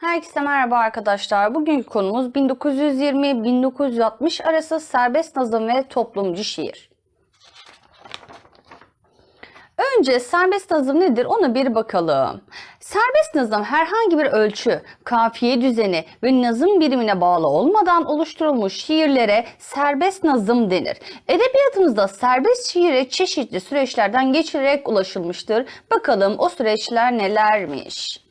Herkese merhaba arkadaşlar. Bugünkü konumuz 1920-1960 arası serbest nazım ve toplumcu şiir. Önce serbest nazım nedir ona bir bakalım. Serbest nazım herhangi bir ölçü, kafiye düzeni ve nazım birimine bağlı olmadan oluşturulmuş şiirlere serbest nazım denir. Edebiyatımızda serbest şiire çeşitli süreçlerden geçirerek ulaşılmıştır. Bakalım o süreçler nelermiş?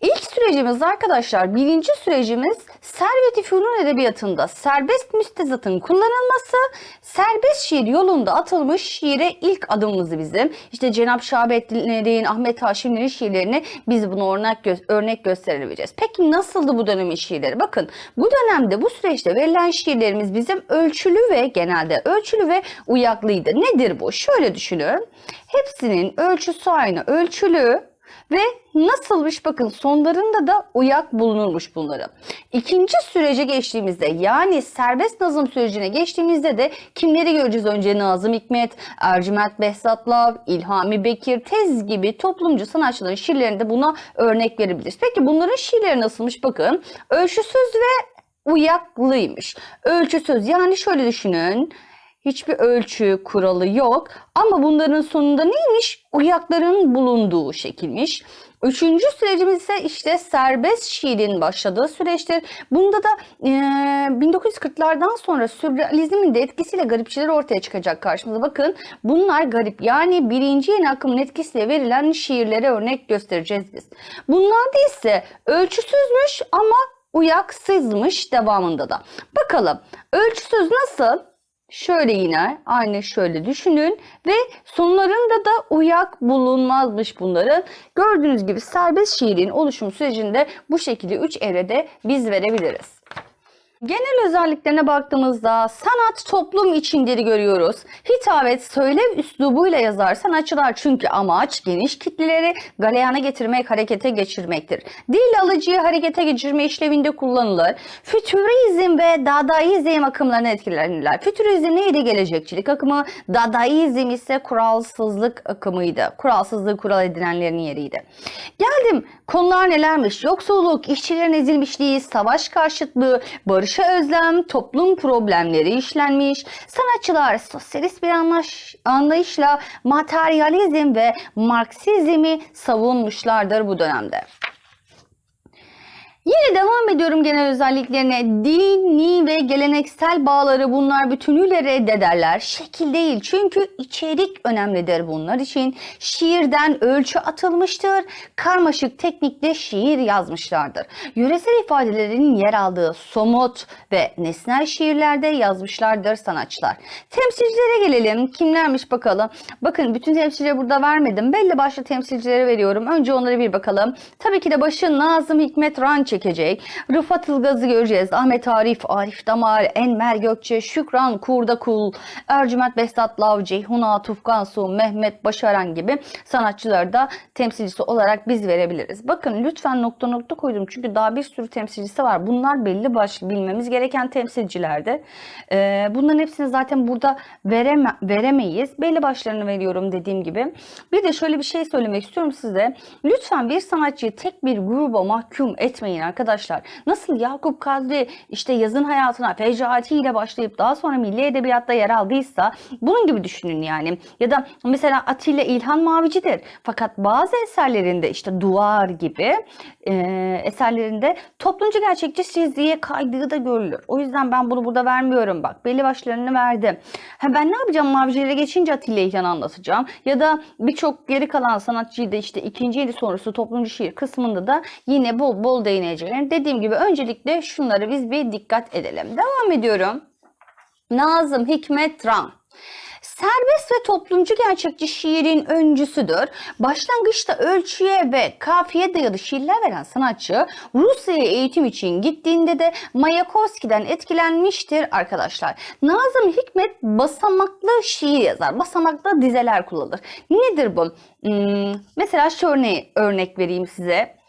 İlk sürecimiz arkadaşlar birinci sürecimiz Servet-i Fünun Edebiyatı'nda serbest müstezatın kullanılması, serbest şiir yolunda atılmış şiire ilk adımımızı bizim. İşte Cenab Şahabettinlerin, Ahmet Haşimlerin şiirlerini biz bunu örnek, gö- örnek gösterebileceğiz. Peki nasıldı bu dönemin şiirleri? Bakın bu dönemde bu süreçte verilen şiirlerimiz bizim ölçülü ve genelde ölçülü ve uyaklıydı. Nedir bu? Şöyle düşünün. Hepsinin ölçüsü aynı. Ölçülü ve nasılmış bakın sonlarında da uyak bulunurmuş bunları. İkinci sürece geçtiğimizde yani serbest nazım sürecine geçtiğimizde de kimleri göreceğiz önce Nazım Hikmet, Ercüment Behzatlav, İlhami Bekir, Tez gibi toplumcu sanatçıların şiirlerinde buna örnek verebiliriz. Peki bunların şiirleri nasılmış bakın. Ölçüsüz ve uyaklıymış. Ölçüsüz yani şöyle düşünün. Hiçbir ölçü kuralı yok ama bunların sonunda neymiş? Uyakların bulunduğu şekilmiş. Üçüncü sürecimiz ise işte serbest şiirin başladığı süreçtir. Bunda da e, 1940'lardan sonra sürrealizmin de etkisiyle garipçiler ortaya çıkacak karşımıza. Bakın bunlar garip yani birinci yeni akımın etkisiyle verilen şiirlere örnek göstereceğiz biz. Bunlar da ise ölçüsüzmüş ama uyaksızmış devamında da. Bakalım ölçüsüz nasıl? Şöyle yine aynı şöyle düşünün ve sonlarında da uyak bulunmazmış bunların. Gördüğünüz gibi serbest şiirin oluşum sürecinde bu şekilde 3 evrede biz verebiliriz. Genel özelliklerine baktığımızda sanat toplum içindir görüyoruz. Hitabet söylev üslubuyla yazar sanatçılar çünkü amaç geniş kitleleri galeyana getirmek, harekete geçirmektir. Dil alıcıyı harekete geçirme işlevinde kullanılır. Fütürizm ve dadaizm akımlarına etkilenirler. Fütürizm neydi? Gelecekçilik akımı. Dadaizm ise kuralsızlık akımıydı. Kuralsızlığı kural edinenlerin yeriydi. Geldim konular nelermiş? Yoksulluk, işçilerin ezilmişliği, savaş karşıtlığı, barışa özlem, toplum problemleri işlenmiş. Sanatçılar sosyalist bir anlaş, anlayışla materyalizm ve Marksizmi savunmuşlardır bu dönemde. Yine devam ediyorum genel özelliklerine. Dini ve geleneksel bağları bunlar bütünüyle reddederler. Şekil değil çünkü içerik önemlidir bunlar için. Şiirden ölçü atılmıştır. Karmaşık teknikle şiir yazmışlardır. Yöresel ifadelerin yer aldığı somut ve nesnel şiirlerde yazmışlardır sanatçılar. Temsilcilere gelelim. Kimlermiş bakalım. Bakın bütün temsilcileri burada vermedim. Belli başlı temsilcilere veriyorum. Önce onlara bir bakalım. Tabii ki de başı Nazım Hikmet Ran çekecek. Rıfat Ilgaz'ı göreceğiz. Ahmet Arif, Arif Damar, Enver Gökçe, Şükran Kurdakul, Ercüment Behzatlav, Ceyhun Atuf Mehmet Başaran gibi sanatçıları da temsilcisi olarak biz verebiliriz. Bakın lütfen nokta nokta koydum çünkü daha bir sürü temsilcisi var. Bunlar belli başlı bilmemiz gereken temsilcilerdi. Ee, bunların hepsini zaten burada vereme, veremeyiz. Belli başlarını veriyorum dediğim gibi. Bir de şöyle bir şey söylemek istiyorum size. Lütfen bir sanatçıyı tek bir gruba mahkum etmeyin arkadaşlar. Nasıl Yakup Kadri işte yazın hayatına Fecati ile başlayıp daha sonra milli edebiyatta yer aldıysa bunun gibi düşünün yani. Ya da mesela Atilla İlhan Mavicidir. Fakat bazı eserlerinde işte Duvar gibi e, eserlerinde toplumcu gerçekçi çizgiye kaydığı da görülür. O yüzden ben bunu burada vermiyorum bak. Belli başlarını verdim. Ha, ben ne yapacağım Mavicilere geçince Atilla İlhan'ı anlatacağım. Ya da birçok geri kalan sanatçıyı da işte ikinci yedi sonrası toplumcu şiir kısmında da yine bol bol değineceğim. Dediğim gibi öncelikle şunları biz bir dikkat edelim. Devam ediyorum. Nazım Hikmet Ram. Serbest ve toplumcu gerçekçi şiirin öncüsüdür. Başlangıçta ölçüye ve kafiye dayalı şiirler veren sanatçı Rusya'ya eğitim için gittiğinde de Mayakovski'den etkilenmiştir arkadaşlar. Nazım Hikmet basamaklı şiir yazar. Basamaklı dizeler kullanır. Nedir bu? Hmm, mesela şu örneği örnek vereyim size.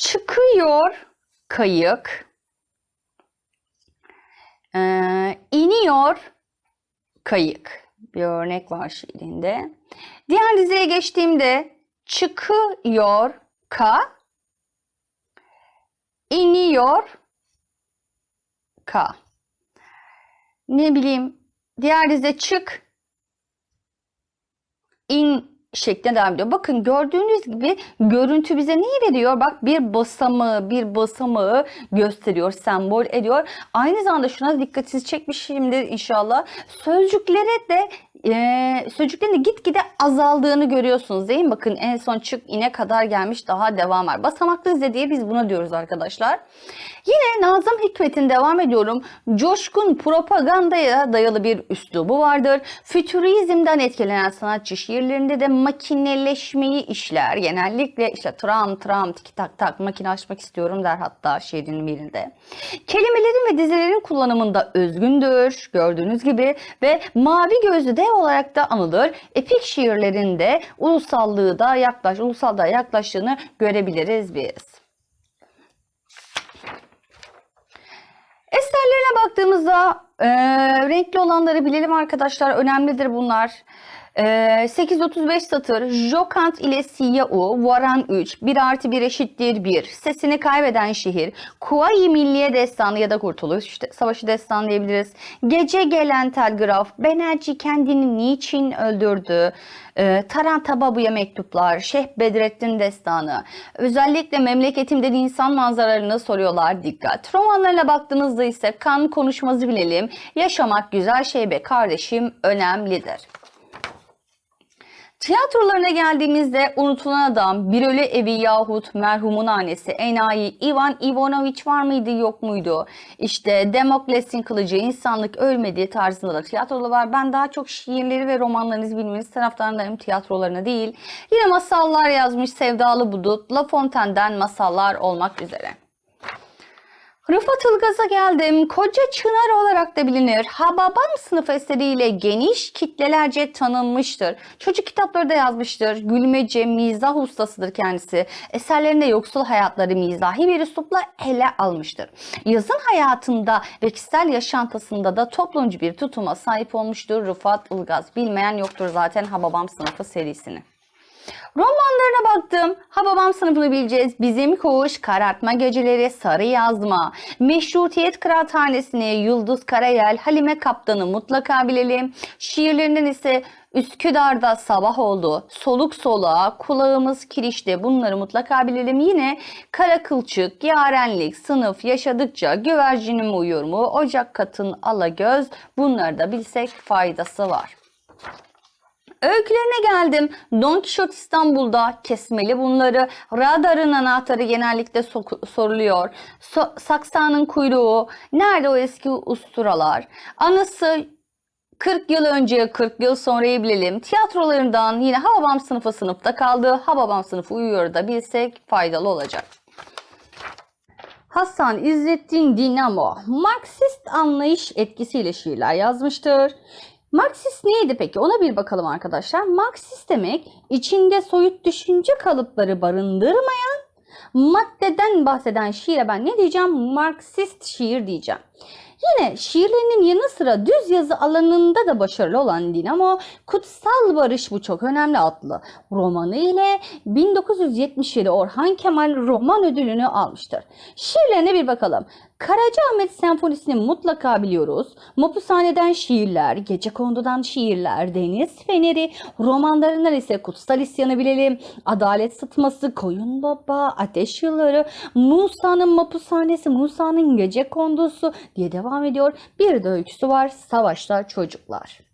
Çıkıyor kayık, ee, iniyor kayık. Bir örnek var şiirinde. Diğer dizeye geçtiğimde çıkıyor ka, iniyor ka. Ne bileyim diğer dize çık in şeklinde devam ediyor. Bakın gördüğünüz gibi görüntü bize neyi veriyor? Bak bir basamağı, bir basamağı gösteriyor, sembol ediyor. Aynı zamanda şuna dikkatinizi çekmişimdir inşallah. Sözcüklere de e, sözcüklerin de gitgide azaldığını görüyorsunuz değil mi? Bakın en son çık ine kadar gelmiş daha devam var. Basamaklı diye biz buna diyoruz arkadaşlar. Yine Nazım Hikmet'in devam ediyorum. Coşkun propagandaya dayalı bir üslubu vardır. Fütürizmden etkilenen sanatçı şiirlerinde de makineleşmeyi işler. Genellikle işte tram tram tiki tak tak makine açmak istiyorum der hatta şiirin birinde. Kelimelerin ve dizelerin kullanımında özgündür gördüğünüz gibi ve mavi gözlü dev olarak da anılır. Epik şiirlerinde ulusallığı da yaklaş, ulusallığa yaklaştığını görebiliriz biz. Eserlerine baktığımızda e, renkli olanları bilelim arkadaşlar. Önemlidir bunlar. E, 835 satır. Jokant ile Siyau, Varan 3, 1 artı 1 eşittir 1. Sesini kaybeden şehir. Kuvayi Milliye Destanı ya da Kurtuluş işte, Savaşı Destanı diyebiliriz. Gece gelen telgraf. Benerci kendini niçin öldürdü? E, Taranta Babu'ya mektuplar. Şeyh Bedrettin Destanı. Özellikle memleketimden insan manzaralarını soruyorlar. Dikkat. Romanlarına baktığınızda ise kan konuşmazı bilelim. Yaşamak güzel şey be kardeşim önemlidir. Tiyatrolarına geldiğimizde unutulan adam, bir ölü evi yahut merhumun annesi, enayi, Ivan Ivanoviç var mıydı yok muydu? İşte Demokles'in kılıcı, insanlık ölmediği tarzında da tiyatroları var. Ben daha çok şiirleri ve romanlarınızı bilmeniz taraftarındayım tiyatrolarına değil. Yine masallar yazmış Sevdalı Budut, La Fontaine'den masallar olmak üzere. Rıfat Ilgaz'a geldim. Koca Çınar olarak da bilinir. Hababam sınıf eseriyle geniş kitlelerce tanınmıştır. Çocuk kitapları da yazmıştır. Gülmece, mizah ustasıdır kendisi. Eserlerinde yoksul hayatları mizahi bir üslupla ele almıştır. Yazın hayatında ve kişisel yaşantısında da toplumcu bir tutuma sahip olmuştur Rıfat Ilgaz. Bilmeyen yoktur zaten Hababam sınıfı serisini. Romanlarına baktım. Hababam sınıfını bileceğiz. Bizim Koğuş, Karartma Geceleri, Sarı Yazma, Meşrutiyet Kıraathanesi'ni, Yıldız Karayel, Halime Kaptan'ı mutlaka bilelim. Şiirlerinden ise Üsküdar'da sabah oldu. Soluk soluğa, kulağımız kirişte bunları mutlaka bilelim. Yine kara kılçık, yarenlik, sınıf, yaşadıkça güvercinim uyur mu, ocak katın alagöz bunları da bilsek faydası var. Öykülerine geldim. Don Kişot İstanbul'da kesmeli bunları. Radarın anahtarı genellikle so- soruluyor. So- Saksa'nın kuyruğu. Nerede o eski usturalar? Anısı 40 yıl önce 40 yıl sonrayı bilelim. Tiyatrolarından yine Hababam sınıfı sınıfta kaldı. Hababam sınıfı uyuyor da bilsek faydalı olacak. Hasan İzzettin Dinamo, Marksist anlayış etkisiyle şiirler yazmıştır. Marksist neydi peki? Ona bir bakalım arkadaşlar. Marksist demek içinde soyut düşünce kalıpları barındırmayan maddeden bahseden şiire ben ne diyeceğim? Marksist şiir diyeceğim. Yine şiirlerinin yanı sıra düz yazı alanında da başarılı olan Dinamo, Kutsal Barış bu çok önemli adlı romanı ile 1977 Orhan Kemal Roman Ödülünü almıştır. Şiirlerine bir bakalım. Karacaahmet Senfonisi'ni mutlaka biliyoruz. Mapushane'den şiirler, Gecekondu'dan şiirler, Deniz Feneri, romanlarından ise Kutsal İsyan'ı bilelim. Adalet Sıtması, Koyun Baba, Ateş Yılları, Musa'nın Mapushanesi, Musa'nın Gecekondusu diye devam ediyor. Bir de öyküsü var, Savaşta Çocuklar.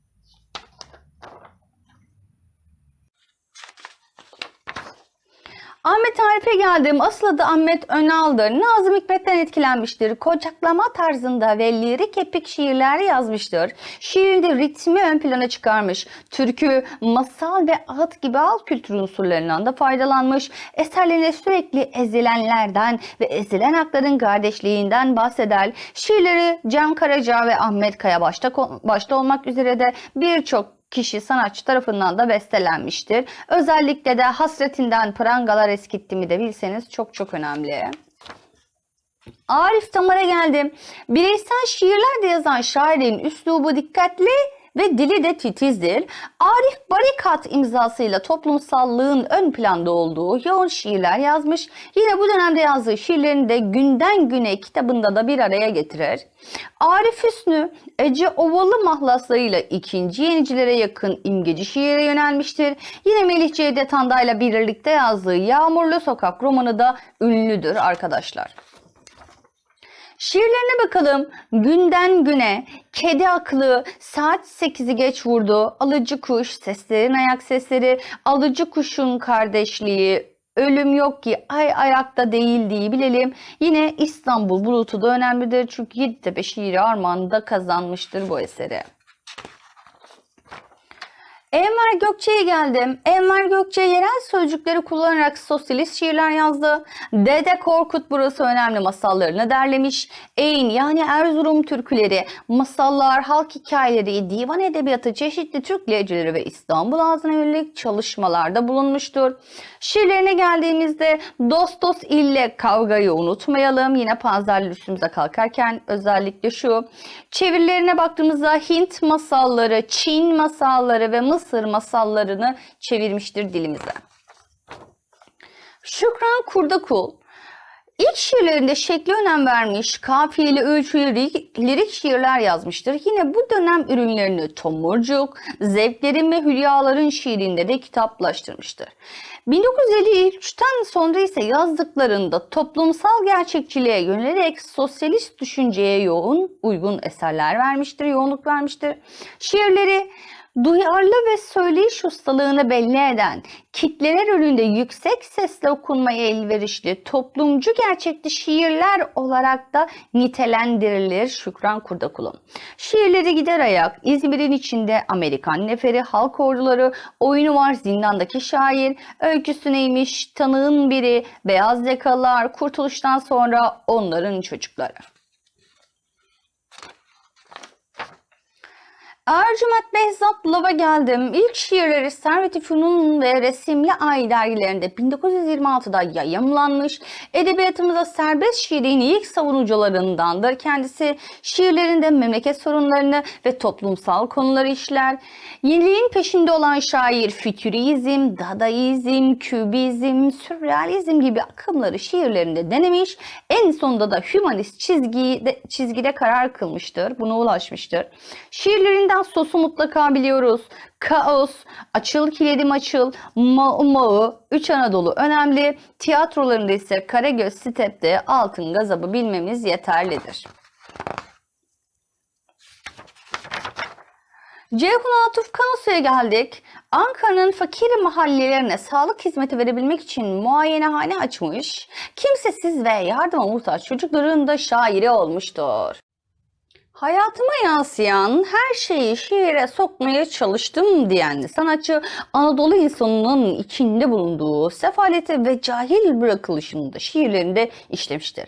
Ahmet Arif'e geldim. Asıl adı Ahmet Önal'dır. Nazım Hikmet'ten etkilenmiştir. Kocaklama tarzında ve lirik epik şiirler yazmıştır. Şiirinde ritmi ön plana çıkarmış. Türkü, masal ve ağıt gibi alt kültür unsurlarından da faydalanmış. Eserlerinde sürekli ezilenlerden ve ezilen hakların kardeşliğinden bahseder. Şiirleri Can Karaca ve Ahmet Kaya başta, başta olmak üzere de birçok kişi sanatçı tarafından da bestelenmiştir. Özellikle de hasretinden prangalar eskitti mi de bilseniz çok çok önemli. Arif Tamar'a geldim. Bireysel şiirler de yazan şairin üslubu dikkatli ve dili de titizdir. Arif Barikat imzasıyla toplumsallığın ön planda olduğu yoğun şiirler yazmış. Yine bu dönemde yazdığı şiirlerini de Günden Güne kitabında da bir araya getirir. Arif Hüsnü, Ece Ovalı mahlaslarıyla ikinci yenicilere yakın imgeci şiire yönelmiştir. Yine Melih Cevdet Anday'la birlikte yazdığı Yağmurlu Sokak romanı da ünlüdür arkadaşlar. Şiirlerine bakalım. Günden güne, kedi aklı, saat 8'i geç vurdu, alıcı kuş, seslerin ayak sesleri, alıcı kuşun kardeşliği, ölüm yok ki ay ayakta değil diye bilelim. Yine İstanbul bulutu da önemlidir çünkü Yeditepe şiiri armağanında kazanmıştır bu eseri. Enver Gökçe'ye geldim. Enver Gökçe yerel sözcükleri kullanarak sosyalist şiirler yazdı. Dede Korkut burası önemli masallarını derlemiş. Eyn yani Erzurum türküleri, masallar, halk hikayeleri, divan edebiyatı, çeşitli Türk lehçeleri ve İstanbul ağzına yönelik çalışmalarda bulunmuştur. Şiirlerine geldiğimizde dost dost ille kavgayı unutmayalım. Yine panzerli üstümüze kalkarken özellikle şu. Çevirilerine baktığımızda Hint masalları, Çin masalları ve Mısır masallarını çevirmiştir dilimize. Şükran Kurdakul İlk şiirlerinde şekle önem vermiş, kafiyeli, ölçülü, lirik şiirler yazmıştır. Yine bu dönem ürünlerini Tomurcuk, Zevklerin ve Hülyaların şiirinde de kitaplaştırmıştır. 1953'ten sonra ise yazdıklarında toplumsal gerçekçiliğe yönelerek sosyalist düşünceye yoğun, uygun eserler vermiştir, yoğunluk vermiştir. Şiirleri duyarlı ve söyleyiş ustalığını belli eden, kitleler önünde yüksek sesle okunmaya elverişli, toplumcu gerçekli şiirler olarak da nitelendirilir Şükran Kurdakul'un. Şiirleri gider ayak, İzmir'in içinde Amerikan neferi, halk orduları, oyunu var zindandaki şair, öyküsü neymiş, tanığın biri, beyaz yakalılar, kurtuluştan sonra onların çocukları. Ercüment Behzat Lava geldim. İlk şiirleri Servet-i Fünun ve Resimli Ay dergilerinde 1926'da yayımlanmış. Edebiyatımıza serbest şiirin ilk savunucularındandır. Kendisi şiirlerinde memleket sorunlarını ve toplumsal konuları işler. Yeniliğin peşinde olan şair fütürizm, dadaizm, kübizm, sürrealizm gibi akımları şiirlerinde denemiş. En sonunda da hümanist çizgide, çizgide karar kılmıştır. Buna ulaşmıştır. Şiirlerinde sosu mutlaka biliyoruz. Kaos, Açıl Kiledim Açıl, Ma'u Ma'u, Üç Anadolu önemli. Tiyatrolarında ise Karagöz Step'te Altın Gazabı bilmemiz yeterlidir. Ceyhun Atuf Kansu'ya geldik. Ankara'nın fakir mahallelerine sağlık hizmeti verebilmek için muayenehane açmış. Kimsesiz ve yardıma muhtaç çocukların da şairi olmuştur. Hayatıma yansıyan her şeyi şiire sokmaya çalıştım diyen sanatçı Anadolu insanının içinde bulunduğu sefaleti ve cahil bırakılışını da şiirlerinde işlemiştir.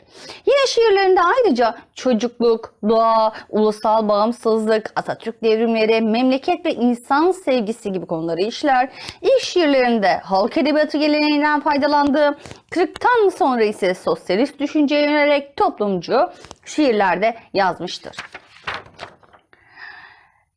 Yine şiirlerinde ayrıca çocukluk, doğa, ulusal bağımsızlık, Atatürk devrimleri, memleket ve insan sevgisi gibi konuları işler. İlk şiirlerinde halk edebiyatı geleneğinden faydalandı. Kırıktan sonra ise sosyalist düşünceye yönelerek toplumcu şiirlerde yazmıştır.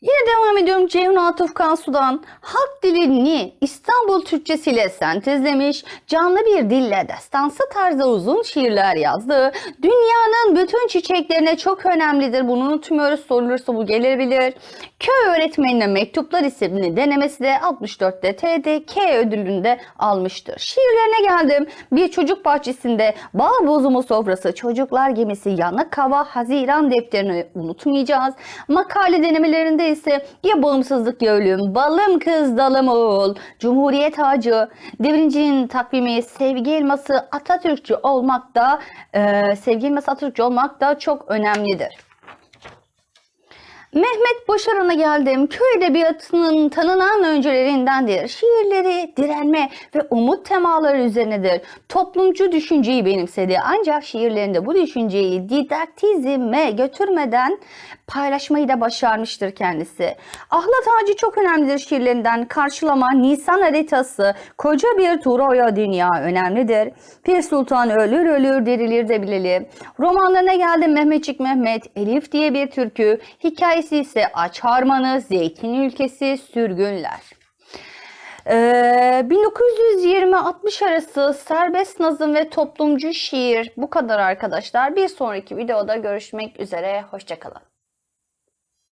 Yine devam ediyorum Ceyhun Atıf Kansu'dan. Halk dilini İstanbul Türkçesiyle sentezlemiş, canlı bir dille destansı tarzda uzun şiirler yazdı. Dünyanın bütün çiçeklerine çok önemlidir. Bunu unutmuyoruz. Sorulursa bu gelebilir. Köy öğretmenine mektuplar isimli denemesi de 64'te TDK ödülünde almıştır. Şiirlerine geldim. Bir çocuk bahçesinde bal bozumu sofrası, çocuklar gemisi, yanık hava, Haziran defterini unutmayacağız. Makale denemelerinde ise ya bağımsızlık ya ölüm, balım kız dalım oğul, cumhuriyet ağacı, devrimcinin takvimi, sevgi elması Atatürkçü olmak da, e, sevgi elması Atatürkçü olmak da çok önemlidir. Mehmet Başaran'a geldim. Köy edebiyatının tanınan öncülerindendir. Şiirleri direnme ve umut temaları üzerinedir. Toplumcu düşünceyi benimsedi. Ancak şiirlerinde bu düşünceyi didaktizme götürmeden paylaşmayı da başarmıştır kendisi. Ahlat Ağacı çok önemlidir şiirlerinden. Karşılama, Nisan haritası, koca bir Troya dünya önemlidir. Pir Sultan ölür ölür dirilir de bilelim. Romanlarına geldim Mehmetçik Mehmet, Elif diye bir türkü, hikayesi hikayesi ise Aç Harmanı, Zeytin Ülkesi, Sürgünler. Ee, 1920-60 arası serbest nazım ve toplumcu şiir bu kadar arkadaşlar. Bir sonraki videoda görüşmek üzere. Hoşçakalın.